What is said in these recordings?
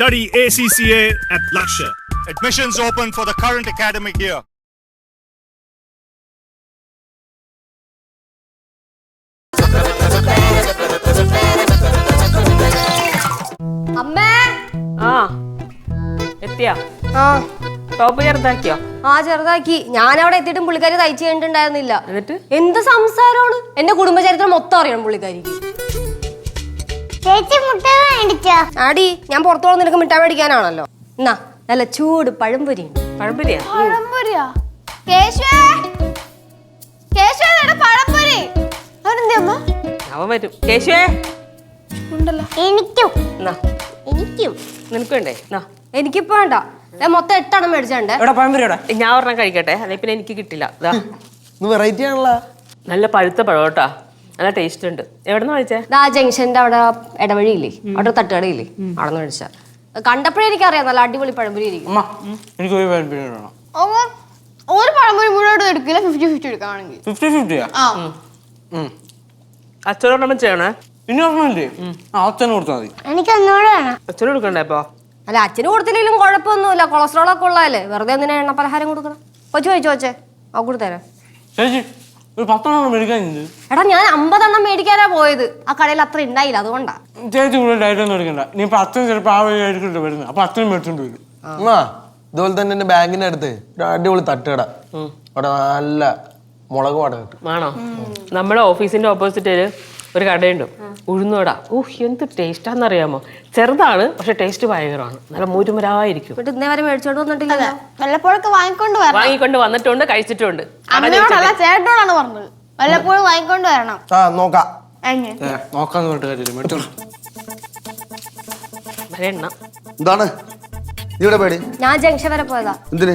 Study ACCA at Lakshya. Admissions open for the current academic year. അമ്മേ! ആ എത്തിയാ? ആ. ടോപ്പ് ചെറുതാക്കിയോ? ആ ചെറുതാക്കി. ഞാൻ അവിടെ എത്തിയിട്ടും പുള്ളിക്കാരി തയ്ച്ചു കഴിഞ്ഞിട്ടുണ്ടായിരുന്നില്ല. എന്നിട്ട്? എന്ത് സംസാരമാണ് എന്റെ കുടുംബചരിത്രം മൊത്തം അറിയണം പുള്ളിക്കാരിക്ക്. ചേച്ചി മുട്ട മേടിച്ചോ ആടി ഞാൻ പുറത്തോളം നിനക്ക് മിഠായി മേടിക്കാനാണല്ലോ. എന്നാ നല്ല ചൂട് പഴംപൊരി പഴംപൊരിയാ? പഴംപൊരിയാ? കേശവേ? കേശവേ ഇവിടെ പഴംപൊരി. അവനെന്തേ അമ്മ? അവൻ വരും. കേശുവേ? ഉണ്ടല്ലോ. എനിക്കും. എന്നാ എനിക്കും. നിനക്ക് വേണ്ടേ എന്നാ എനിക്കിപ്പോ വേണ്ട. ദേ മൊത്തം എട്ടെണ്ണം മേടിച്ചോണ്ടേ. എവിടെ ഞാൻ ഒരെണ്ണം കഴിക്കട്ടെ. അല്ലെങ്കിൽ പിന്നെ എനിക്ക് കിട്ടില്ല. ദാ. ഇത് വെറൈറ്റി ആണല്ലോ. നല്ല പഴുത്ത പഴം കേട്ടാ. നല്ല ടേസ്റ്റ് ഉണ്ട്. എവിടെ നിന്ന് കഴിച്ചേ ഇതാ ജംഗ്ഷന്റെ അവിടെ ഇടവഴിയില്ലേ? അവിടെ തട്ടുകടയില്ലേ? അവിടെ നിന്ന് മേടിച്ച കണ്ടപ്പോഴേ എനിക്കറിയാം നല്ല അടിപൊളി പഴംപൊരി ഇരിക്കും. അമ്മ എനിക്ക് ഒരു പഴംപൊരി വേണം. ഒരു പഴംപൊരി മുഴുവൻ എടുക്കില്ല ഫിഫ്റ്റി ഫിഫ്റ്റി എടുക്കുകയാണെങ്കിൽ ഫിഫ്റ്റി ഫിഫ്റ്റിയാ ആ? അച്ഛനോടൊന്നും ചെയ്യണേ? ഇനി ഓർമ്മയില്ലേ ആ അച്ഛന് കൊടുത്താൽ മതി. എനിക്ക് ഒന്നുകൂടെ വേണം. അച്ഛനും കൊടുക്കണ്ടേ ഇപ്പൊ? അല്ല അച്ഛന് കൊടുത്തില്ലെങ്കിലും കുഴപ്പമൊന്നുമില്ല. കൊളസ്ട്രോൾ ഒക്കെ ഉള്ളതല്ലേ. വെറുതെ എന്തിനാ എണ്ണ പലഹാരം കൊടുക്കണം? കൊച്ചു ചോദിച്ചു വെച്ചേ ആ കൊടുത്തരാം. ചേച്ചി ഒരു പത്തെണ്ണം മേടിക്കാനുണ്ട് എടാ ഞാൻ അമ്പതെണ്ണം മേടിക്കാനാ പോയത്. ആ കടയിൽ അത്ര ഉണ്ടായില്ല അതുകൊണ്ടാ. ചേച്ചി കൂടുതൽ ഡയറ്റ് ഒന്നും എടുക്കണ്ട. നീ ഇപ്പൊ അച്ഛൻ ചിലപ്പോ ആ വഴി ആയിരിക്കും വരുന്നത്. അപ്പൊ അച്ഛനും മേടിച്ചോണ്ട് വരും. അമ്മ ഇതുപോലെ തന്നെ എന്റെ ബാങ്കിന്റെ അടുത്ത് ഒരു അടിപൊളി തട്ടുകട. അവിടെ നല്ല മുളക് വാടക കിട്ടും. ആണോ? നമ്മുടെ ഓഫീസിന്റെ ഓപ്പോസിറ്റിൽ ഒരു കടയുണ്ട്. ഉഴുന്നോട ഊഹ് എന്ത് ടേസ്റ്റാന്നറിയാമോ? ചെറുതാണ് പക്ഷെ ടേസ്റ്റ് ഭയങ്കരമാണ്. നല്ല മൂരുമരായിരിക്കും. വല്ലപ്പോഴൊക്കെ വാങ്ങിക്കൊണ്ട് വരണം. വാങ്ങിക്കൊണ്ട് വന്നിട്ടുണ്ട് കഴിച്ചിട്ടുണ്ട്. കട അമ്മയോടല്ല ചേട്ടനോടാണ് പറഞ്ഞത്. വല്ലപ്പോഴും വാങ്ങിക്കൊണ്ട് വരണം. ആ നോക്കാം. നോക്കാന്ന് പറഞ്ഞിട്ട് കാര്യമില്ല. മേടിച്ചോളൂ. എണ്ണ. എന്താണ്? നീ ഇവിടെ പേടി? ഞാൻ ജംഗ്ഷൻ വരെ പോയതാ. എന്തിന്?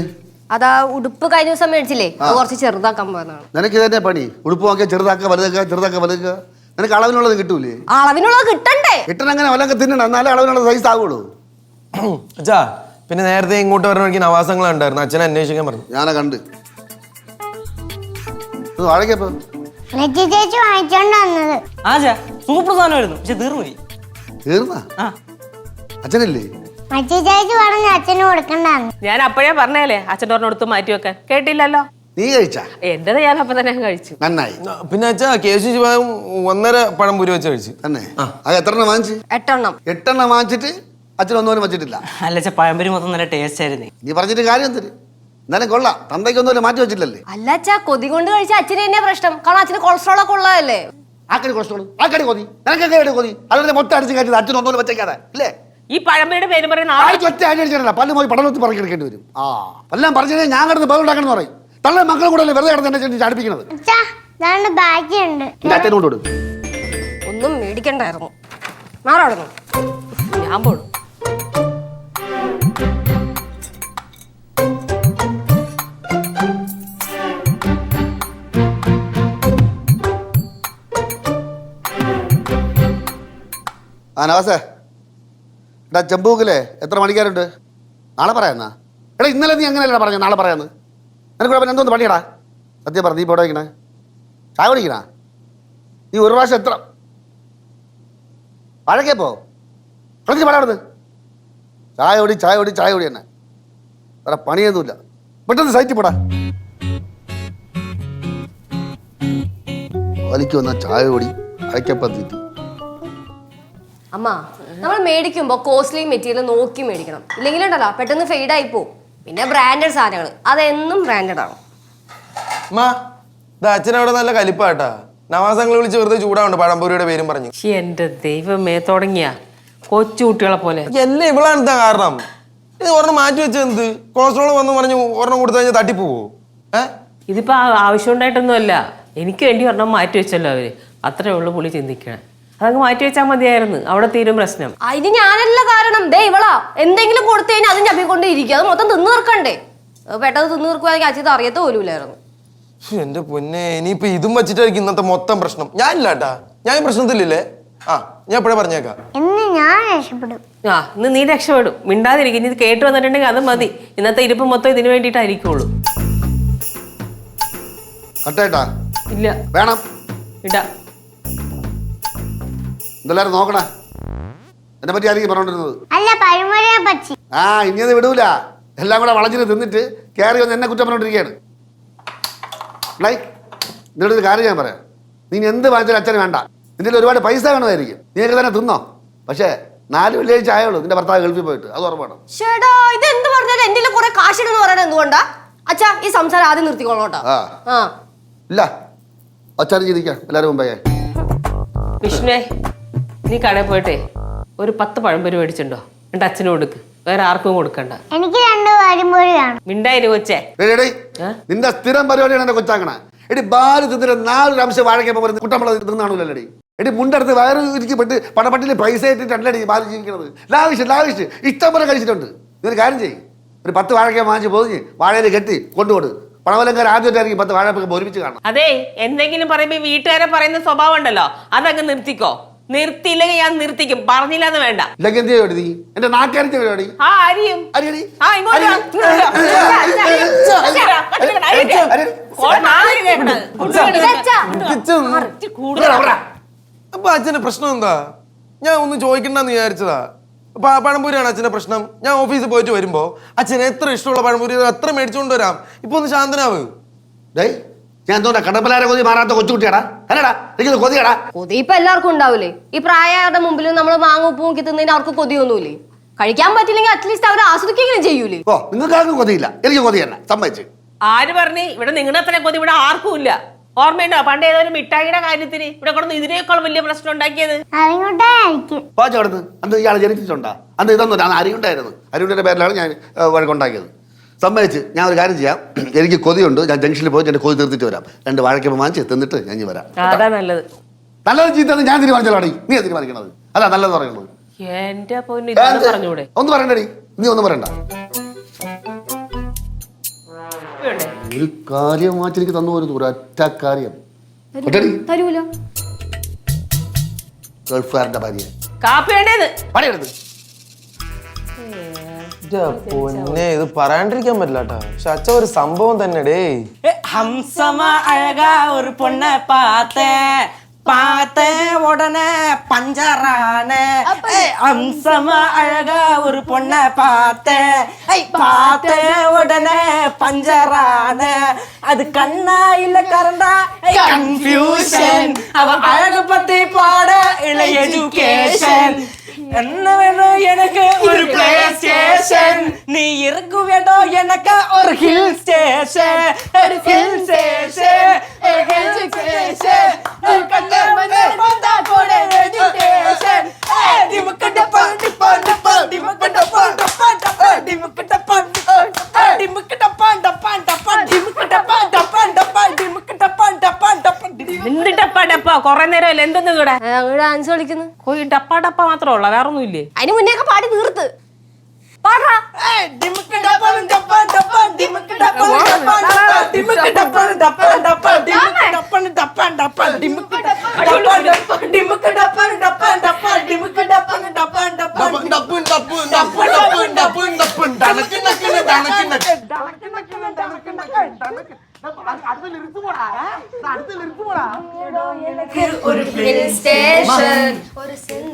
അതാ ഉടുപ്പ് കഴിഞ്ഞ ദിവസം മേടിച്ചില്ലേ? കുറച്ച് ചെറുതാക്കാൻ പോയതാണ്. നിനക്ക് ഇതന്നെ പണി? ഉടുപ്പ് വാങ്ങിയ ചെറുതാക്കുക വലുതാക്കുക ചെറുതാക്കുക വലുതാക്കുക? നിനക്ക് അളവിനുള്ളത് കിട്ടൂലേ? അളവിനുള്ളത് കിട്ടണ്ടേ. കിട്ടണങ്ങനെ അങ്ങനെ വല്ലതൊക്കെ തിന്നണം? എന്നാലേ അളവിനുള്ള സൈസ് ആവുള്ളൂ. അച്ഛാ പിന്നെ നേരത്തെ ഇങ്ങോട്ട് വരുന്ന വഴിക്ക് നവാസങ്ങൾ ഉണ്ടായിരുന്നു. അച്ഛനെ അന്വേഷിക്കാൻ പറഞ്ഞു. ഞാനാ കണ്ട്. വാഴക്കപ്പോ ലജ്ജ ചേച്ചി വാങ്ങിച്ചോണ്ട് വന്നത്. ആ ചേ സൂപ്പർ സാധനമായിരുന്നു. പക്ഷെ തീർന്നുപോയി. തീർന്നാ? ആ. അച്ഛനില്ലേ? ചേച്ചി പറഞ്ഞ അച്ഛന് കൊടുക്കണ്ടാന്ന്. ഞാൻ അപ്പോഴേ പറഞ്ഞേലേ അച്ഛന്റെ ഒരെണ്ണം മാറ്റി വെക്കാൻ കേട്ടില്ലല്ലോ? നീ കഴിച്ചാ? എന്റേത് ഞാൻ അപ്പൊ തന്നെ കഴിച്ചു. നന്നായി. പിന്നെ അച്ഛാ കേശു ശിവം ഒന്നര പഴം പുരി വെച്ച് കഴിച്ചു. തന്നെ. അത് എത്ര എണ്ണം വാങ്ങിച്ചു? എട്ടെണ്ണം. എട്ടെണ്ണം വാങ്ങിച്ചിട്ട് അച്ഛൻ ഒന്നും വെച്ചിട്ടില്ല. അല്ല പഴംപുരി പഴംപൊരി മൊത്തം നല്ല ടേസ്റ്റ് ആയിരുന്നു. നീ പറഞ്ഞിട്ട് കാര്യം എന്തിന്? എന്നാലും കൊള്ളാം. തന്തയ്ക്കൊന്നും മാറ്റി വെച്ചില്ലല്ലേ അല്ല അച്ഛാ കൊതി കൊണ്ട് കഴിച്ച അച്ഛന് തന്നെ പ്രശ്നം. കാരണം അച്ഛന് കൊളസ്ട്രോൾ ഒക്കെ ഉള്ളതല്ലേ? ആക്കടി കൊളസ്ട്രോൾ ആക്കടി കൊതി? നിനക്കൊക്കെ എവിടെ കൊതി? അതുകൊണ്ട് മൊത്തം അടിച്ച് കയറ്റി അച്ഛൻ ഒന്നും വെച്ചേക്കാതെ അല്ലേ ഈ പഴമ്പയുടെ പേര് പറയുന്ന പല്ല് പോയി പടലത്ത് പറക്കെടുക്കേണ്ടി വരും. ആ. എല്ലാം പറഞ്ഞാൽ ഞാൻ കിടന്ന് ബഹളം എന്ന് പറയും. തള്ള മക്കളും കൂടെ അല്ലേ വെറുതെ കിടന്ന് എന്നെ ചാടിപ്പിക്കുന്നത് ചാടിപ്പിക്കണത്? എന്റെ അച്ഛനോട് കൊടുക്കും ഒന്നും മേടിക്കണ്ടായിരുന്നു. മാറാടുന്നു ഞാൻ പോടും ആ നവാസേ. എടാ ചെമ്പൂക്കിലെ എത്ര മണിക്കാരുണ്ട്? നാളെ പറയാന്നാ എടാ ഇന്നലെ നീ അങ്ങനെയല്ല പറഞ്ഞ നാളെ പറയാന്ന്. നിനക്ക് പിന്നെ എന്തോന്ന് പണിയടാ? സത്യം പറഞ്ഞു നീ ഇപ്പോൾ വയ്ക്കണേ ചായ കുടിക്കണ? നീ ഒരു പ്രാവശ്യം എത്ര? വഴക്കേ പോ. കളിച്ച് പടാടുന്നത് ചായ ഓടി ചായ ഓടി ചായ ഓടി തന്നെ വേറെ പണിയൊന്നുമില്ല. പെട്ടെന്ന് സൈറ്റിൽ പോടാ. വലിക്ക് വന്ന ചായ ഓടി അയക്കപ്പത്തിട്ട് അമ്മ നമ്മൾ മേടിക്കുമ്പോ കോസ്റ്റ്ലി മെറ്റീരിയൽ നോക്കി മേടിക്കണം. ഇല്ലെങ്കിൽ ഉണ്ടല്ലോ പെട്ടെന്ന് ഫെയ്ഡായി പോവും. പിന്നെ ബ്രാൻഡഡ് സാധനങ്ങൾ അതെന്നും ബ്രാൻഡഡ് ആണ്. അമ്മ ഇത് അച്ഛനവിടെ നല്ല കലിപ്പാട്ടാ. നവാസങ്ങൾ വിളിച്ച് വെറുതെ ചൂടാവുണ്ട് പഴംപൂരിയുടെ പേരും പറഞ്ഞു. എന്റെ ദൈവമേ തുടങ്ങിയ. കൊച്ചു കുട്ടികളെ പോലെ. എല്ലാം ഇവളാണ് ഇതാ കാരണം. ഇത് ഒരെണ്ണം മാറ്റി വെച്ചത് എന്ത് കൊളസ്ട്രോൾ വന്ന് പറഞ്ഞു ഒരെണ്ണം കൊടുത്തു കഴിഞ്ഞാൽ തട്ടിപ്പോവോ? ഏ? ഇതിപ്പോ ആ- ആവശ്യമുണ്ടായിട്ടൊന്നുമല്ല. എനിക്ക് വേണ്ടി ഒരെണ്ണം മാറ്റി വെച്ചല്ലോ അവർ. അത്രേ ഉള്ളു പുള്ളി ചിന്തിക്കണേ. അതങ്ങ് മാറ്റി വെച്ചാൽ മതിയായിരുന്നു. അവിടെ തീരും പ്രശ്നം. അതിന് ഞാനല്ല കാരണം. ദേ ഇവളാ. എന്തെങ്കിലും കൊടുത്തു കഴിഞ്ഞാൽ അതിന് ചപ്പിക്കൊണ്ട് ഇരിക്കുക അത് മൊത്തം തിന്നു തീർക്കണ്ടേ? പെട്ടെന്ന് തിന്നു തീർക്കുവാണെങ്കിൽ അച്ഛൻ അറിയത്ത പോലുമില്ലായിരുന്നു. എന്റെ പൊന്നെ. ഇനിയിപ്പോ ഇതും വെച്ചിട്ടായിരിക്കും ഇന്നത്തെ മൊത്തം പ്രശ്നം. ഞാനില്ലാട്ടാ ഞാൻ ഈ പ്രശ്നത്തിലില്ലേ? ആ ഞാൻ എപ്പോഴേ പറഞ്ഞേക്കാം. എന്ന് ഞാൻ രക്ഷപ്പെടും. ആ ഇന്ന് നീ രക്ഷപ്പെടും. മിണ്ടാതിരിക്കും. ഇനി ഇത് കേട്ട് വന്നിട്ടുണ്ടെങ്കിൽ അത് മതി. ഇന്നത്തെ ഇരിപ്പ് മൊത്തം ഇതിനു വേണ്ടിയിട്ടായിരിക്കുള്ളൂ. കട്ടേട്ടാ ഇല്ല. വേണം. ഇടാ. എന്തെല്ലാരും നോക്കണേ. എന്നെ പറ്റി ആയിരിക്കും പറഞ്ഞോണ്ടിരുന്നത്? അല്ല പഴമൊഴിയെ പറ്റി. ആ ഇനി അത് വിടൂല. എല്ലാം കൂടെ വളഞ്ഞിട്ട് തിന്നിട്ട് കയറി വന്ന് എന്നെ കുറ്റം പറഞ്ഞോണ്ടിരിക്കുകയാണ്. നിന്നോട് ഒരു കാര്യം ഞാൻ പറയാം. നീ എന്ത് വാങ്ങിച്ചാലും അച്ഛന് വേണ്ട. നിന്റെ ഒരുപാട് പൈസ വേണമായിരിക്കും. നീയൊക്കെ തന്നെ തിന്നോ. പക്ഷേ നാല് വെള്ളിയാഴ്ച ആയുള്ളൂ. നിന്റെ ഭർത്താവ് ഗൾഫിൽ പോയിട്ട്. അത് ഉറപ്പാണ്. ചേട്ടാ ഇത് എന്ത് പറഞ്ഞാലും എന്റെ കുറെ കാശിടെന്ന് പറയണത് എന്തുകൊണ്ടാ? അച്ഛാ ഈ സംസാരം ആദ്യം നിർത്തിക്കോളോട്ടോ ഇല്ല. അച്ഛനും ചിരിക്കാം. എല്ലാവരും മുമ്പേ വിഷ്ണുവേ നീ കടയിൽ പോയിട്ടേ ഒരു പത്ത് പഴംപൊരി മേടിച്ചിട്ടുണ്ടോ? എന്റെ അച്ഛനും കൊടുക്ക്. വേറെ ആർക്കും കൊടുക്കണ്ട. എനിക്ക് രണ്ട് പഴമൊഴി വേണം. മിണ്ടായിന് കൊച്ചേ? എടീ, എടീ, ഏ? നിന്റെ സ്ഥിരം പരിപാടിയാണ് എന്റെ കൊച്ചാക്കണേ. എടി ബാൽ തിന്നിട്ട് നാലൊരു അംശം പറയുന്നത് കുട്ടമ്പള തിന്നാണല്ലോ എടി. മുണ്ടടുത്ത് വയറ് ഇരിക്കപ്പെട്ട് പണപ്പട്ടിയിൽ പൈസ ഇട്ടിട്ടല്ലടി ബാൽ ജീവിക്കുന്നത് ലാവിഷ് ലാവിഷ് ഇഷ്ടം പോലെ കഴിച്ചിട്ടുണ്ട് ഇതൊരു കാര്യം ചെയ്യും. ഒരു പത്ത് വാഴയ്ക്ക വാങ്ങിച്ച് പൊതിഞ്ഞ് വാഴയിൽ കെട്ടി കൊണ്ടുപോട് പണവലങ്കാർ ആദ്യമായിട്ടായിരിക്കും പത്ത് വാഴപ്പൊക്കെ ഒരുമിച്ച് കാണണം അതെ എന്തെങ്കിലും പറയുമ്പോ ഈ വീട്ടുകാരെ പറയുന്ന സ്വഭാവം ഉണ്ടല്ലോ. അതങ്ങ് നിർത്തിക്കോ. നിർത്തിയില്ലെങ്കിൽ ഞാൻ നിർത്തിക്കും പറഞ്ഞില്ലാന്ന് വേണ്ട ഇല്ലെങ്കിൽ എന്ത് ചെയ്യും എന്റെ നാക്കാരിച്ച പരിപാടി ആ അരിയും അരിയടി ആ ഇങ്ങോട്ട് വാ, ഇങ്ങോട്ട് വാ. അച്ഛാ, അച്ഛാ, അരിയട്ടെ. ഓ, നാല് കേക്കണത്. ഇച്ചിരി കൂടുതലാ. അപ്പൊ അച്ഛന്റെ പ്രശ്നം എന്താ ഞാൻ ഒന്നും ചോദിക്കണ്ടെന്ന് വിചാരിച്ചതാ അപ്പൊ ആ പഴംപൂരിയാണ് അച്ഛന്റെ പ്രശ്നം ഞാൻ ഓഫീസിൽ പോയിട്ട് വരുമ്പോ അച്ഛന് എത്ര ഇഷ്ടമുള്ള പഴംപൂരി അത്ര മേടിച്ചുകൊണ്ട് വരാം ഇപ്പൊ ഒന്ന് ശാന്തനാവ് ഡേയ് ഞാൻ എന്തോന്നാ കടപ്പലാരെ കൊതി മാറാത്ത കൊച്ചുകുട്ടിയാടാ? അല്ലടാ എനിക്ക് കൊതിയാടാ. കൊതി ഇപ്പൊ എല്ലാവർക്കും ഉണ്ടാവില്ലേ ഈ പ്രായയുടെ മുമ്പിൽ നമ്മൾ മാങ്ങ ഉപ്പ് നോക്കി തിന്നതിന് അവർക്ക് കൊതിയൊന്നുമില്ലേ? കഴിക്കാൻ പറ്റില്ലെങ്കിൽ അറ്റ്ലീസ്റ്റ് അവർ ആസ്വദിക്കുകയും ചെയ്യൂലേ? ഓ നിങ്ങൾക്ക് ആർക്കും കൊതിയില്ല. എനിക്ക് കൊതി തന്നെ സമ്മതിച്ച്. ആര് പറഞ്ഞു ഇവിടെ നിങ്ങളുടെ അത്ര കൊതി ഇവിടെ ആർക്കും ഇല്ല. ഓർമ്മയുണ്ടോ? പണ്ട് ഏതൊരു മിഠായിയുടെ കാര്യത്തിന് ഇവിടെ കൊണ്ടു ഇതിനേക്കാൾ വലിയ പ്രശ്നം ഉണ്ടാക്കിയത്? അറിഞ്ഞോട്ടായിരിക്കും പാച്ച അവിടുന്ന് അന്ന് ഇയാൾ ജനിച്ചിട്ടുണ്ടാ? അന്ന് ഇതൊന്നും അരിയുണ്ടായിരുന്നു. അരിയുടെ പേരിലാണ് ഞാൻ വഴക്കുണ്ടാക്കിയത്. സമ്മതിച്ച് ഞാൻ ഒരു കാര്യം ചെയ്യാം. എനിക്ക് കൊതിയുണ്ട്. ഞാൻ ജംഗ്ഷനിൽ പോയി എന്റെ കൊതി തീർത്തിട്ട് വരാം. രണ്ട് വാഴക്കപ്പം വാങ്ങിച്ച് തിന്നിട്ട് ഞാൻ ഇനി വരാം. അതാ നല്ലത്. നല്ലത് ചീത്തത് ഞാൻ തീരുമാനിച്ചോളാടി നീ തീരുമാനിക്കണത്. അതാ നല്ലത് പറയുന്നത്. എന്റെ പറഞ്ഞൂടെ? ഒന്ന് പറയണ്ടടി. നീ ഒന്നും പറയണ്ട? ഒരു കാര്യം വാങ്ങിച്ച് എനിക്ക് തന്നു പോരുന്നു ഒരൊറ്റ കാര്യം. തരൂല? ഗൾഫുകാരന്റെ ഭാര്യ കാപ്പി വേണ്ടേത് പണിയെടുത്ത് പൊന്നെ ഇത് പറയാണ്ടിരിക്കാൻ പറ്റില്ല കേട്ടാ പക്ഷെ അച്ഛ ഒരു സംഭവം തന്നെ ഡേ ഹംസമ അഴകാ ഒരു പൊണ്ണ പാത്തേ. பார்த்தேன் உடனே பஞ்சரான ஹம்சமா அழகா ஒரு பொண்ணை பார்த்தேன் ஏய், பார்த்தேன் உடனே பஞ்சரான. அது கண்ணா இல்ல கரண்டா? கன்ஃபியூஷன் அவ அழக பத்தி பாட இல்ல எஜுகேஷன் என்ன வேணும் எனக்கு ஒரு பிளே ஸ்டேஷன் நீ இருக்க வேணும் எனக்கு ஒரு ஹில் ஸ்டேஷன் ஒரு ஹில் ஸ்டேஷன் ഡപ്പ നേരം അല്ലേ എന്തെന്ന് ഇവിടെ? ഡാൻസ് കളിക്കുന്നു ഡപ്പ ഡപ്പ മാത്രമേ ഉള്ളൂ? വേറൊന്നും ഇല്ലേ? അതിന് മുന്നേ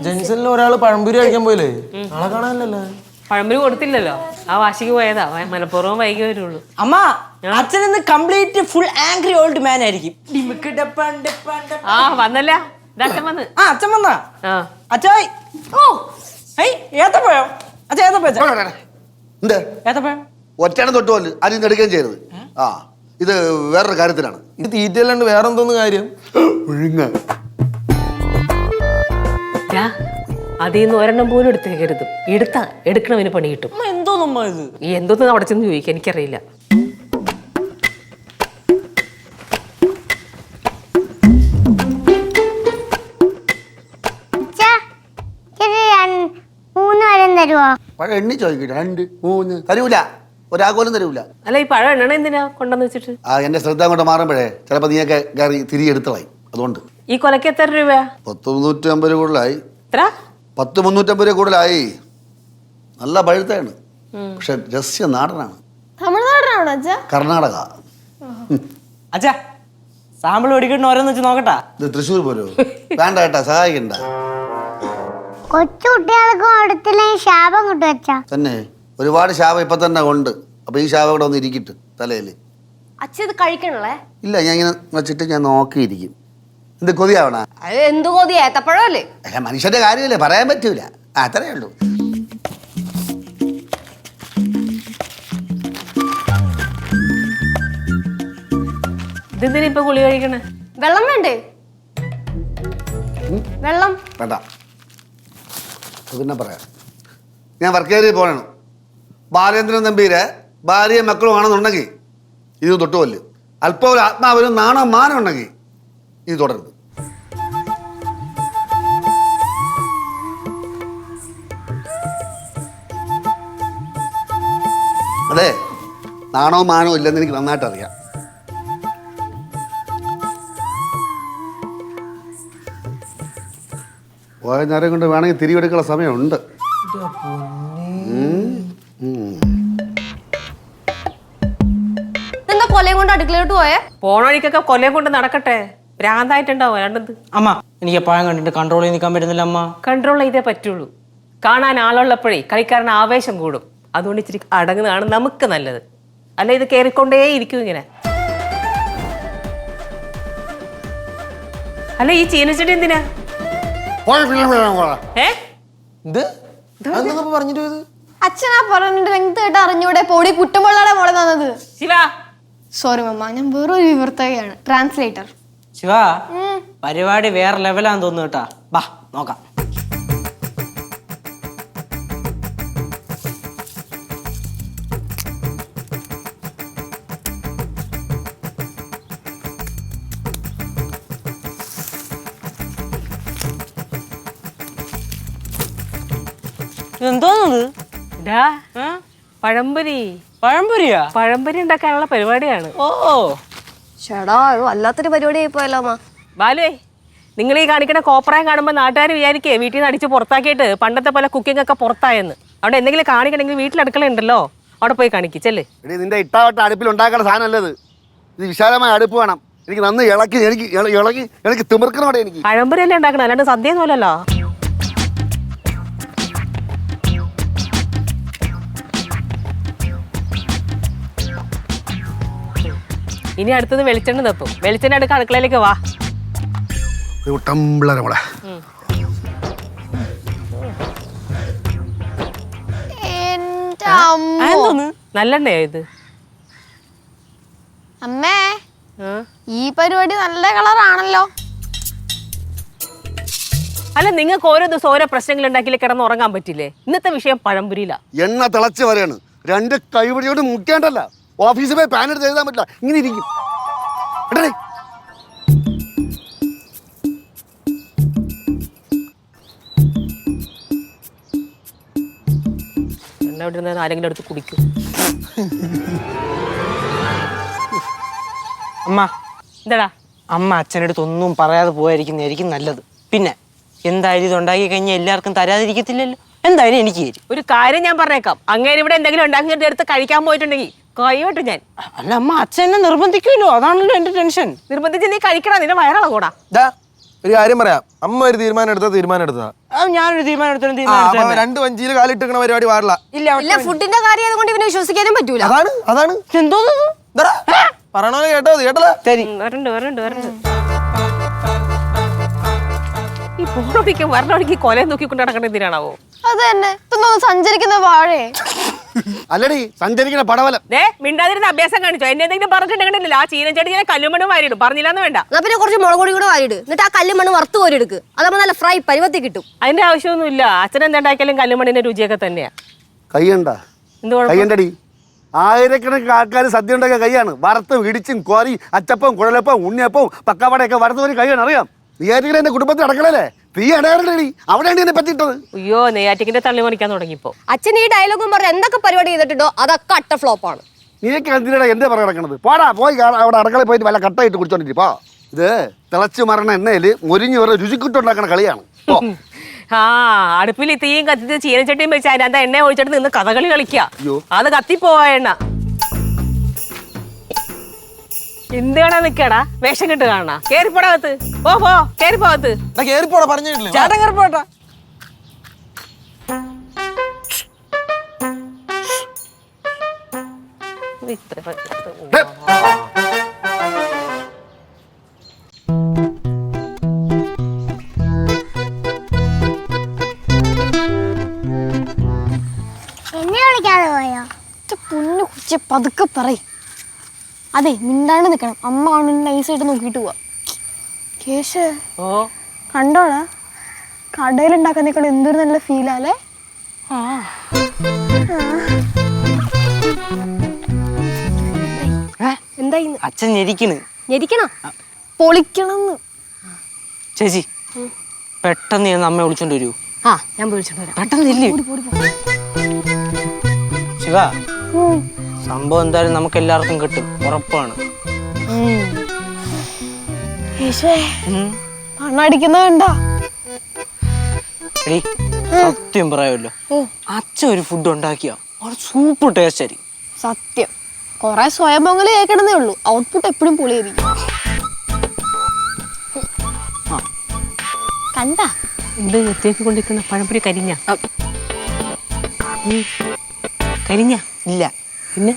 ജംഗ്ഷനിൽ ഒരാൾ പഴംപുരി കഴിക്കാൻ പോയില്ലേ? നാളെ കാണാനല്ലേ പഴംപുരി കൊടുത്തില്ലല്ലോ. ആ വാശിക്ക് പോയതാ. മലപ്പുറവും മനഃപൂർവം വൈകി വരുള്ളൂ. അമ്മ അച്ഛൻ ഇന്ന് complete full angry old man ആയിരിക്കും. ആ വന്നല്ല? അച്ഛൻ വന്ന്. ആ അച്ഛൻ വന്നാ. അച്ഛായി ഓ. ഏത്തപ്പഴം. അച്ഛാ ഏത്തപ്പഴം ഒറ്റയാണ് ആരും എടുക്കുകയും ചെയ്യരുത്. ആ. ഇത് വേറൊരു കാര്യത്തിലാണ്. ഇത് തീറ്റയല്ലാണ്ട് വേറെ എന്തോന്ന് കാര്യം? ഒഴുങ്ങ അതിൽ നിന്ന് ഒരെണ്ണം പോലും എടുത്തേക്കരുത്. എടുത്താ എടുക്കണവന് പണി കിട്ടും. എന്തോന്നമ്മ ഇത്? ഈ എന്തോന്ന് അവിടെ ചെന്ന് ചോദിക്കാം എനിക്കറിയില്ല. അച്ഛാ ഇച്ചിരി മൂന്ന് വരം തരുവോ? പഴം എണ്ണി ചോദിക്കും രണ്ട് മൂന്ന് തരൂല. ഒരാൾക്കോലും തരൂല. അല്ല ഈ പഴം എണ്ണണ എന്തിനാ കൊണ്ടെന്ന് വെച്ചിട്ട്? ആ എന്റെ ശ്രദ്ധ അങ്ങോട്ട് മാറുമ്പോഴേ ചിലപ്പോ നീയൊക്കെ കയറി തിരിയെടുത്തളായി അതുകൊണ്ട്. ഈ കൊലക്ക് എത്ര രൂപയാ? പത്ത് മുന്നൂറ്റി അമ്പത് കൂടുതലായി. എത്ര? പത്ത് മുന്നൂറ്റമ്പത് രൂപ കൂടുതലായി. നല്ല പഴുത്താണ് പക്ഷെ രസ്യ നാടനാണ്. തമിഴ്നാടിനാണോ അച്ഛാ? കർണാടക. അച്ഛാ സാമ്പിൾ ഓടിക്കിട്ട് ഓരോന്ന് വെച്ച് നോക്കട്ടാ. ഇത് തൃശ്ശൂർ പോരോ. വേണ്ട കേട്ടാ സഹായിക്കണ്ട. കൊച്ചു കുട്ടികൾക്ക് കൊടുത്തില്ലെങ്കിൽ ശാപം കിട്ടും അച്ഛാ. തന്നെ. ഒരുപാട് ശാപം ഇപ്പൊ തന്നെ ഉണ്ട്. അപ്പൊ ഈ ശാപം കൂടെ ഒന്ന് ഇരിക്കട്ട് തലയിൽ. അച്ഛൻ ഇത് കഴിക്കണല്ലേ? ഇല്ല ഞാൻ ഇങ്ങനെ വെച്ചിട്ട് ഞാൻ നോക്കിയിരിക്കും. എന്ത് കൊതിയാവണ? അത് എന്ത് കൊതി? ഏത്തപ്പഴമല്ലേ അല്ല? മനുഷ്യന്റെ കാര്യമല്ലേ? പറയാൻ പറ്റൂല. ആ, അത്രേ ഉള്ളൂ. ഇതെന്തിനാ ഇപ്പൊ ഗുളി കഴിക്കണേ? വെള്ളം വേണ്ടേ? വെള്ളം. വേണ്ട. അത് പിന്നെ പറയാം. ഞാൻ വർക്കേരിയിൽ പോകണം. ബാലേന്ദ്രൻ നമ്പീരെ ഭാര്യയും മക്കളും ആണെന്നുണ്ടെങ്കിൽ ഇത് തൊട്ടുകൊല്ല് അല്പം ഒരു ആത്മാവിനും നാണോ മാനം ഉണ്ടെങ്കിൽ ഇത് തുടരുത് അതെ നാണോ മാനോ ഇല്ലെന്ന് എനിക്ക് നന്നായിട്ട് അറിയാം. പോയ നേരം കൊണ്ട് വേണമെങ്കിൽ തിരികെടുക്കാനുള്ള സമയമുണ്ട്. എന്താ കൊലയും കൊണ്ട് അടുക്കളയിലോട്ട് പോയേ? പോണ വഴിക്കൊക്കെ കൊലയും കൊണ്ട് നടക്കട്ടെ. ഭ്രാന്തായിട്ടുണ്ടാവും രണ്ടത് അമ്മ എനിക്ക് പഴം കണ്ടിട്ട് കൺട്രോൾ ചെയ്ത് നിൽക്കാൻ പറ്റുന്നില്ല അമ്മ. കൺട്രോൾ ചെയ്തേ പറ്റുള്ളൂ. കാണാൻ ആളുള്ളപ്പോഴേ കളിക്കാരന് ആവേശം കൂടും. അതുകൊണ്ട് ഇച്ചിരി അടങ്ങുന്നതാണ് നമുക്ക് നല്ലത്. അല്ല ഇത് കയറിക്കൊണ്ടേ ഇരിക്കും ഇങ്ങനെ. അല്ല ഈ ചീനച്ചെടി എന്തിനാ? ഏ? ഇത്? പറഞ്ഞിട്ട് അച്ഛനാ പറഞ്ഞിട്ട് രംഗത്ത് കേട്ട് അറിഞ്ഞൂടെ പൊടി കുട്ടമ്പള്ളയുടെ മോളെ തന്നത്. ശിവ. സോറി മമ്മ ഞാൻ വേറൊരു വിവർത്തകയാണ് ട്രാൻസ്ലേറ്റർ ശിവ പരിപാടി വേറെ ലെവലാന്ന് തോന്നുന്നു കേട്ടാ. ബാ നോക്കാം. എന്തോന്നത് ഡാ പഴംപൊരി. പഴംപൊരിയാ? പഴംപൊരി ഉണ്ടാക്കാനുള്ള പരിപാടിയാണ്. ഓ ചേടാ ഇത് വല്ലാത്തൊരു പരിപാടി ആയി പോയല്ലോ അമ്മ. ബാലുവേ നിങ്ങൾ ഈ കാണിക്കുന്ന കോപ്രായം കാണുമ്പോൾ നാട്ടുകാർ വിചാരിക്കേ വീട്ടിൽ നിന്ന് അടിച്ച് പുറത്താക്കിയിട്ട് പണ്ടത്തെ പോലെ കുക്കിംഗ് ഒക്കെ പുറത്തായെന്ന്. അവിടെ എന്തെങ്കിലും കാണിക്കണമെങ്കിൽ വീട്ടിൽ അടുക്കള ഉണ്ടല്ലോ അവിടെ പോയി കാണിക്കും ചെല്ലേ. എടി നിന്റെ ഇട്ടാവട്ട അടുപ്പിൽ ഉണ്ടാക്കുന്ന സാധനമല്ലത് ഇത്? വിശാലമായ അടുപ്പ് വേണം. എനിക്ക് നന്ന് ഇളക്കി എനിക്ക് ഇള- ഇളക്കി എനിക്ക് തിമിർക്കണോടെ എനിക്ക്. പഴംപൊരി അല്ലേ ഉണ്ടാക്കണം? അല്ലാണ്ട് സദ്യ ഒന്നുമല്ലല്ലോ ഇനി അടുത്തത് വെളിച്ചെണ്ണ തപ്പും. വെളിച്ചെണ്ണ അടുക്ക അടുക്കളയിലേക്ക് വാ. ടംബ്ലർ നല്ലെണ്ണയോ ഇത്. അമ്മേ ഈ പരിപാടി നല്ല കളറാണല്ലോ. അല്ല നിങ്ങൾക്ക് ഓരോ ദിവസം ഓരോ പ്രശ്നങ്ങൾ ഉണ്ടാക്കിയില്ലേ കിടന്ന് ഉറങ്ങാൻ പറ്റില്ലേ? ഇന്നത്തെ വിഷയം പഴംപൊരിയില്ല എണ്ണ തിളച്ച് വരെയാണ്. രണ്ട് കൈപിടിയോട് മുക്കേണ്ടല്ല ഓഫീസിൽ പോയി പാൻ എടുത്ത് എഴുതാൻ പറ്റില്ല. ഇങ്ങനെ ഇരിക്കും. എടേ എണ്ണ ഇവിടെ നിന്ന് ആരെങ്കിലും അടുത്ത് കുടിക്കും. അമ്മ. എന്താടാ അമ്മ അച്ഛനടുത്ത് ഒന്നും പറയാതെ പോയായിരിക്കുന്നതായിരിക്കും നല്ലത്. പിന്നെ എന്തായാലും ഇത് ഉണ്ടാക്കി കഴിഞ്ഞാൽ എല്ലാവർക്കും തരാതിരിക്കത്തില്ലല്ലോ. എന്തായാലും എനിക്ക് തരും. ഒരു കാര്യം ഞാൻ പറഞ്ഞേക്കാം. അങ്ങേര് ഇവിടെ എന്തെങ്കിലും ഉണ്ടാക്കി എടുത്ത് കഴിക്കാൻ പോയിട്ടുണ്ടെങ്കിൽ കൈവട്ടു ഞാൻ. അല്ല അമ്മ അച്ഛനെ നിർബന്ധിക്കുമല്ലോ. അതാണല്ലോ എന്റെ ടെൻഷൻ. നിർബന്ധിച്ച് നീ കഴിക്കണം നിന്റെ വയറാള കൂടാ. ദാ, ഒരു കാര്യം പറയാം. അമ്മ ഒരു തീരുമാനം എടുത്താ തീരുമാനം എടുത്താ ആ, ഞാനൊരു തീരുമാനം എടുത്തു. രണ്ട് വഞ്ചിയിൽ കാലിട്ടിക്കണ പരിപാടി പാടില്ല. ഇല്ല ഇല്ല ഫുഡിന്റെ കാര്യം ആയതുകൊണ്ട് ഇവനെ വിശ്വസിക്കാനും പറ്റൂല. അതാണ് അതാണ്. എന്തോ ഇതെടാ, പറയണ കേട്ടോ കേട്ടല്ലോ ശരി. വരണ്ട് വരണ്ട് വരണ്ട്. ഈ പോണോടിക്ക് വരണോടിക്ക് കൊലയും നോക്കിക്കൊണ്ട് നടക്കേണ്ട എന്തിനാണാവോ? അത് തന്നെ. ഇതൊന്നും സഞ്ചരിക്കുന്ന വാഴേ അല്ലടി സഞ്ചരിക്കുന്ന പടവലം. ദേ മിണ്ടാതിരുന്ന അഭ്യാസം കാണിച്ചോ. എന്നെ എന്തെങ്കിലും പറഞ്ഞിട്ടുണ്ടെങ്കിലല്ല ആ ചീനച്ചെടി ഞാൻ കല്ലുമണ്ണും വാരിയിടും. പറഞ്ഞില്ലാന്ന് വേണ്ട. എന്നാ പിന്നെ കുറച്ച് മുളക് പൊടി കൂടെ വാരിട് എന്നിട്ട് ആ കല്ലുമണ്ണ് വറുത്ത് കോരി എടുക്ക് അതാകുമ്പോ നല്ല ഫ്രൈ പരുവത്തി കിട്ടും. അതിന്റെ ആവശ്യമൊന്നുമില്ല. അച്ഛൻ എന്തുണ്ടാക്കിയാലും കല്ലുമണ്ണിന്റെ രുചിയൊക്കെ തന്നെയാ. കയ്യണ്ട. എന്ത് കുഴപ്പം? കൈയുണ്ടടി ആയിരക്കണക്കിന് ആൾക്കാർ സദ്യ ഉണ്ടാക്കിയ കൈയാണ്. വറുത്തും ഇടിച്ചും കോരി അച്ചപ്പം കുഴലപ്പവും ഉണ്ണിയപ്പവും പക്കാവടയൊക്കെ വറുത്ത് ഒരു കൈയാണ്. അറിയാം? നീയായിരിക്കും എന്റെ കുടുംബത്തിൽ അടക്കളല്ലേ തീ അടയാറടി അവിടെയാണ് എന്നെ പറ്റിയിട്ടത്. അയ്യോ നെയ്യാറ്റിക്കിന്റെ തള്ളി മറിക്കാൻ തുടങ്ങിപ്പോ അച്ഛൻ ഈ ഡയലോഗും പറഞ്ഞ് എന്തൊക്കെ പരിപാടി ചെയ്തിട്ടുണ്ടോ? അതൊക്കെ അട്ട ഫ്ലോപ്പാണ് നീയൊക്കെ എന്തിനാ എന്റെ പറയാൻ നടക്കണത്? പോടാ പോയി അവിടെ അടക്കളയിൽ പോയിട്ട് വല്ല കട്ടായിട്ട് കുടിച്ചോണ്ടിരി പോ. ഇത് തിളച്ചു മരണ എണ്ണയിൽ മുരിഞ്ഞു വേറെ രുചിക്കുട്ടുണ്ടാക്കണ കളിയാണ്. ആ അടുപ്പിൽ തീയും കത്തിച്ച് ചീനച്ചട്ടിയും വെച്ച് അതിനകത്ത് എണ്ണ ഒഴിച്ചിട്ട് നിന്ന് കഥകളി കളിക്കുക. അത് കത്തിപ്പോവാ എണ്ണ. എന്താണ് നിക്കടാ? വേഷം കെട്ട് കാണാ കേറിപ്പോടാകത്ത് ഓ പോ കേറിപ്പോകത്ത് കേറിപ്പോടാ പറഞ്ഞിട്ടില്ല? ചേട്ടൻ കേറിപ്പോട്ടാ. എന്നെ വിളിക്കാതെ പോയോ? കുഞ്ഞു കുറിച്ച് പതുക്കെ പറയും. അതെ മിണ്ടാണ്ട് നിൽക്കണം അമ്മ കാണുന്ന നൈസായിട്ട് നോക്കിയിട്ട് പോവാ. കേശ് ഓ. കണ്ടോടാ? കടയിലുണ്ടാക്കുന്നേക്കാൾ എന്തൊരു നല്ല ഫീലാലേ എന്തായി അച്ഛൻ ഞെരിക്കണ്. ചേച്ചി പെട്ടെന്ന് ഞാൻ അമ്മയെ വിളിച്ചോണ്ട് വരൂ. ആ ഞാൻ വിളിച്ചോണ്ട് വരാം. പെട്ടെന്ന് ഇല്ലേ? ശിവ. സംഭവം എന്തായാലും നമുക്ക് എല്ലാവർക്കും കിട്ടും. ഉറപ്പാണ്. കേശേ പണടിക്കുന്നത് കണ്ടാ? എടീ സത്യം പറയാമല്ലോ. അച്ഛൻ ഒരു ഫുഡ് ഉണ്ടാക്കിയ. സൂപ്പർ ടേസ്റ്റ് ആയിരിക്കും. സത്യം. കൊറേ സ്വയം പൊങ്കൽ കേൾക്കണമെന്നേ ഉള്ളൂ. ഔട്ട്പുട്ട് എപ്പോഴും പൊളിയായിരിക്കും. കണ്ടാ? കൊണ്ടിരിക്കുന്ന പഴംപൊരി കരിഞ്ഞ? കരിഞ്ഞ? ഇല്ല. പിന്നെ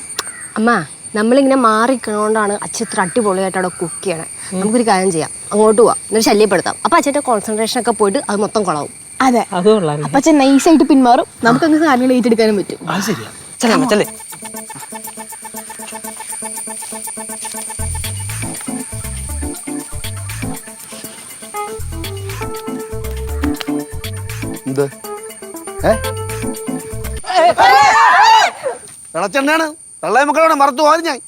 അമ്മ നമ്മളിങ്ങനെ മാറിക്കണോണ്ടാണ് അച്ഛൻ ഇത്ര അടിപൊളിയായിട്ട് അവിടെ കുക്ക് ചെയ്യണേ. നമുക്കൊരു കാര്യം ചെയ്യാം. അങ്ങോട്ട് പോവാം. എന്നിട്ട് ശല്യപ്പെടുത്താം. അപ്പൊ അച്ഛന്റെ കോൺസെൻട്രേഷൻ ഒക്കെ പോയിട്ട് അത് മൊത്തം കുളവും. അതെ. അപ്പൊ അച്ഛൻ നൈസായിട്ട് പിന്മാറും. നമുക്ക് അങ്ങ് കാര്യങ്ങൾ ഏറ്റെടുക്കാനും പറ്റും. എന്ത്? ഏ തിളച്ചെണ്ണയാണ്. തള്ളേ മക്കളോട് മറത്തു പോകാതെ ഞാൻ.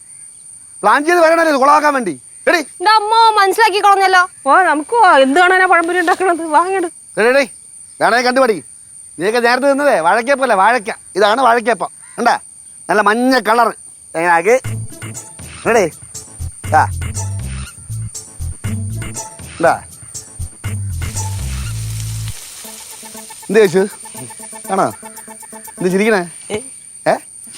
പ്ലാൻ ചെയ്ത് വരണല്ലോ ഇത് കുളമാക്കാൻ വേണ്ടി? എടി. അമ്മ മനസ്സിലാക്കി കളഞ്ഞല്ലോ. ഓ നമുക്ക് പോവാം. എന്ത് കാണാനാ പഴംപൊരി ഉണ്ടാക്കണത്? വാങ്ങട് എടേ വേണേ കണ്ടുപടി. നീയൊക്കെ നേരത്തെ നിന്നതേ വാഴക്കപ്പല്ലേ വാഴക്ക. ഇതാണ് വാഴക്കപ്പം. കണ്ടാ? നല്ല മഞ്ഞ കളർ എങ്ങനാക്ക് എടേ. ആ എന്താ എന്ത് ചേച്ചു ആണോ? എന്ത് ചിരിക്കണേ?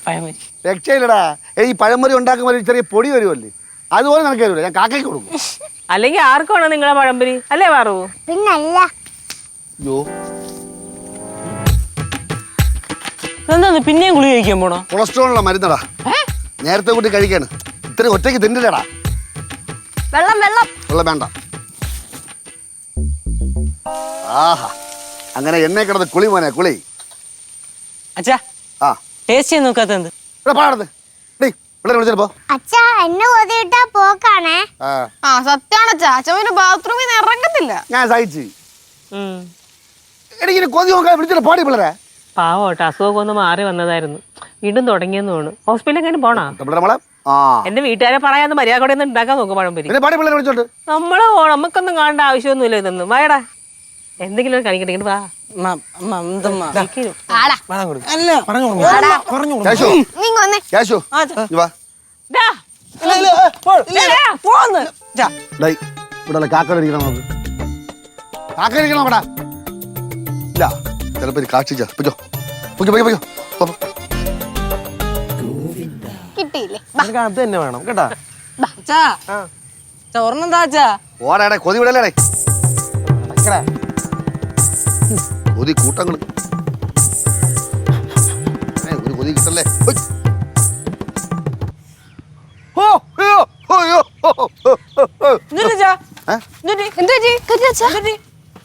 ഏ പഴമരി രക്ഷയില്ലടാ. ഈ പഴംപൊരി ഉണ്ടാക്കുമ്പോൾ ചെറിയ പൊടി വരുമല്ലേ അതുപോലെ നിനക്ക് തരൂല. ഞാൻ കാക്കയ്ക്ക് കൊടുക്കും. അല്ലെങ്കിൽ ആർക്കാണ് നിങ്ങളെ പഴംപൊരി? അല്ലേ പാറു? പിന്നല്ല. അയ്യോ. എന്താന്ന്? പിന്നെയും ഗുളി കഴിക്കാൻ പോണോ? കൊളസ്ട്രോളുള്ള മരുന്നടാ. നേരത്തെ കൂട്ടി കഴിക്കാണ്. ഇത്ര ഒറ്റയ്ക്ക് തിന്നില്ലടാ. വെള്ളം വെള്ളം. വെള്ളം വേണ്ട. ആഹാ. അങ്ങനെ എണ്ണ കിടന്ന് കുളി മോനെ കുളി. അച്ഛാ. ആ. ടേസ്റ്റ് ചെയ്യാൻ നോക്കാത്ത എന്ത്? ഇവിടെ പാടത്ത് ഡേ ഇവിടെ വിളിച്ചപ്പോ അച്ഛാ എന്നെ കൊതിയിട്ടാ പോക്കാണേ. ആ. ആ സത്യാണ് അച്ഛാ. അച്ഛൻ പിന്നെ ബാത്റൂമിൽ നിന്ന് ഇറങ്ങത്തില്ല. ഞാൻ സഹിച്ച്. എനിക്ക് കൊതി നോക്കാൻ വിളിച്ചിട്ട് പാടി പിള്ളേരെ. പാവോട്ടെ അസുഖമൊക്കെ ഒന്ന് മാറി വന്നതായിരുന്നു. വീണ്ടും തുടങ്ങിയെന്ന് തോന്നുന്നു. ഹോസ്പിറ്റലിൽ എങ്ങനെ പോണാ? എന്റെ വീട്ടുകാരെ പറയാന്ന് മര്യാദ ഉണ്ടാക്കാൻ നോക്കും പഴംപൊരി. നമ്മൾ പോണം. നമുക്കൊന്നും കാണേണ്ട ആവശ്യമൊന്നുമില്ല ഇതൊന്നും. വായടാ. എന്തെങ്കിലും ഇങ്ങോട്ട് വാ. ഇവിടെ നമുക്ക്. കാക്ക ഇരിക്കണം അവിടെ ഇല്ല ചിലപ്പോ ഇത് കാക്ഷിച്ച പൊയ്ക്കോ. പൊയ്ക്കോ പൊയ്ക്കോ പൊയ്ക്കോ. പോ, പോ. കിട്ടിയില്ലേ? അത് തന്നെ വേണം കേട്ടാ? കൊതി വിടല്ലേ നടക്കടാ. കൊതി കൂട്ടങ്ങൾ ഒരു കൊതി കിട്ടല്ലേ?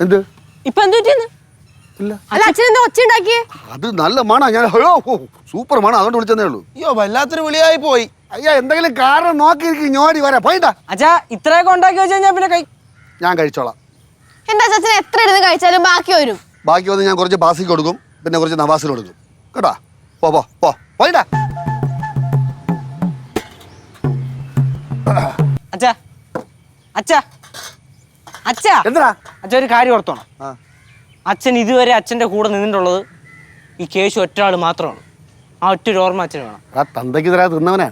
എന്ത് ഇപ്പൊ അത് നല്ല മണ. ഞാൻ സൂപ്പർ മണ. അതുകൊണ്ട് വിളിച്ചതേ ഉള്ളൂ. അയ്യോ വല്ലാത്തൊരു വിളിയായി പോയി. അയ്യാ എന്തെങ്കിലും കാരണം നോക്കി ഞോടി വരാ. പോയിട്ടാ അച്ഛാ ഇത്രയൊക്കെ ഉണ്ടാക്കി വെച്ച് പിന്നെ കൈ ഞാൻ കഴിച്ചോളാം. എന്റെ അച്ഛൻ എത്ര ഇരുന്ന് കഴിച്ചാലും ബാക്കി വരും? ബാക്കി വന്ന് ഞാൻ കുറച്ച് ബാസിക്ക് കൊടുക്കും പിന്നെ കുറച്ച് നവാസിൽ കൊടുക്കും. കേട്ടോ? പോ പോ പോ. പോയിട്ടാ അച്ഛാ. അച്ഛാ. അച്ഛാ. എന്താ അച്ഛൻ ഒരു കാര്യം ഓർത്തോണം. അച്ഛൻ ഇതുവരെ അച്ഛന്റെ കൂടെ നിന്നിട്ടുള്ളത് ഈ കേശു ഒറ്റ ആൾ മാത്രമാണ്. ആ ഒറ്റ ഒരു ഓർമ്മ അച്ഛന് വേണം. ആ തന്തയ്ക്ക് തരാ തിന്നവനാ.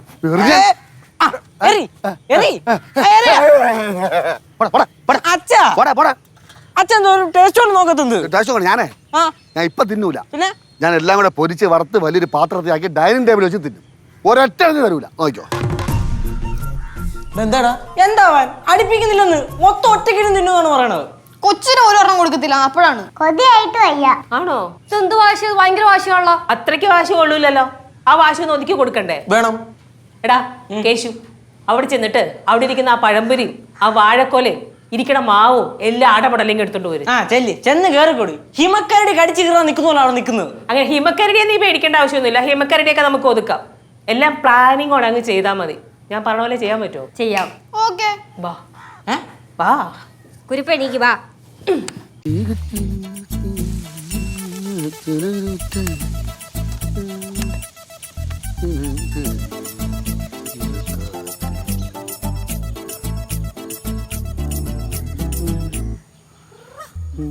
അച്ഛാ. പോടാ പോടാ. അച്ഛൻ ഒരു ടേസ്റ്റ് കൊണ്ട് നോക്കത്തുണ്ട്? ടേസ്റ്റ് കൊണ്ട് ഞാനേ. ആ. ഞാൻ ഇപ്പൊ തിന്നൂല. പിന്നെ? ഞാൻ എല്ലാം കൂടെ പൊരിച്ച് വറുത്ത് വലിയൊരു പാത്രത്തിലാക്കി ഡൈനിങ് ടേബിൾ വെച്ച് തിന്നും. ഒരൊറ്റ തരൂല. നോക്കിക്കോ. എന്താടാ എന്താവാൻ അടുപ്പിക്കുന്നില്ലെന്ന്. മൊത്തം ഒറ്റക്കിടും തിന്നുന്നാണ് പറയണത്. കൊച്ചിന് ഒരു ഒരെണ്ണം കൊടുക്കത്തില്ല അപ്പോഴാണ്. കൊതിയായിട്ട് വയ്യ. ആണോ? ഇതെന്ത് വാശി? ഭയങ്കര വാശിയാണല്ലോ. അത്രയ്ക്ക് വാശി കൊള്ളൂലല്ലോ ആ വാശി ഒന്ന് ഒതുക്കി കൊടുക്കണ്ടേ? വേണം. എടാ കേശു അവിടെ ചെന്നിട്ട് അവിടെ ഇരിക്കുന്ന ആ പഴംപൊരിയും ആ വാഴക്കോലയും ഇരിക്കണ മാവും എല്ലാ ആടപടല്ലെങ്കിൽ എടുത്തോണ്ട് വരും ആ ചെല്ലി. ചെന്ന് കേറിക്കൂടി ഹിമക്കരടി കടിച്ചു കയറാൻ നിൽക്കുന്നവരാണ് അവിടെ നിൽക്കുന്നത്. അങ്ങനെ ഹിമക്കരടിയെ നീ പേടിക്കേണ്ട ആവശ്യമൊന്നുമില്ല. ഹിമക്കരടിയൊക്കെ നമുക്ക് ഒതുക്കാം. എല്ലാം പ്ലാനിങ്ങോടെ അങ്ങ് ചെയ്താൽ മതി. ഞാൻ പറഞ്ഞ പോലെ ചെയ്യാൻ പറ്റുമോ? ചെയ്യാം. ഓക്കെ. വാ. ഏ? വാ. കുരിപ്പ് എണീക്ക് വാ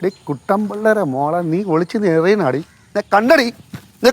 എടീ കുട്ടമ്പിള്ളേരെ മോളെ നീ ഒളിച്ച് നേറിയനാടി ഞാൻ കണ്ടടി ഞാൻ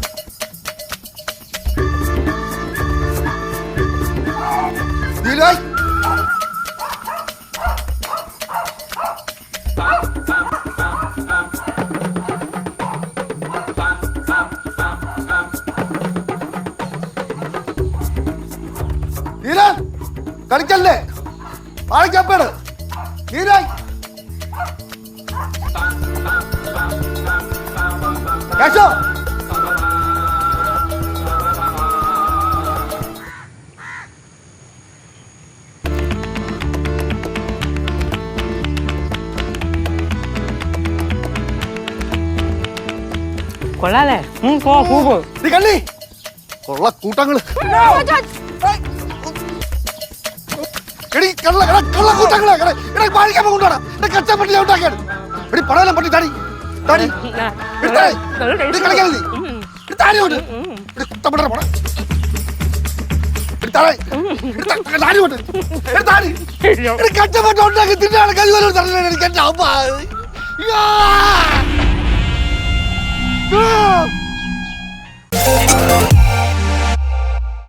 കളിക്കല്ലേ? വാഴക്കപ്പേട് നീരായ്. കേശോ കൊള്ളാലേ കൊള്ള കൂട്ടങ്ങൾ. എടി കള്ള എടാ, കള്ള കൂട്ടങ്ങൾ എടാ, എടാ വാഴിക്കപ്പ കൊണ്ടുപോടാ എടാ കച്ചപ്പട്ടിലെ ഉണ്ടാക്കിയാണ്. എടി പടവെല്ലാം പട്ടി താടി. താടി. എടി, താടി. എടി, കളിക്കാൻ നീ എടി, താടി കൊണ്ട്. എടി കുട്ടപ്പട്ട പോടാ എടി, താടി. എടി, ത- താടി കൊണ്ട്. എടി, താടി. എടി കച്ചപ്പട്ട ഉണ്ടാക്കി തിന്നാണ് കഴിവല്ലോ തരലേ എനിക്ക് എന്റെ അമ്മ. യാ! യാ!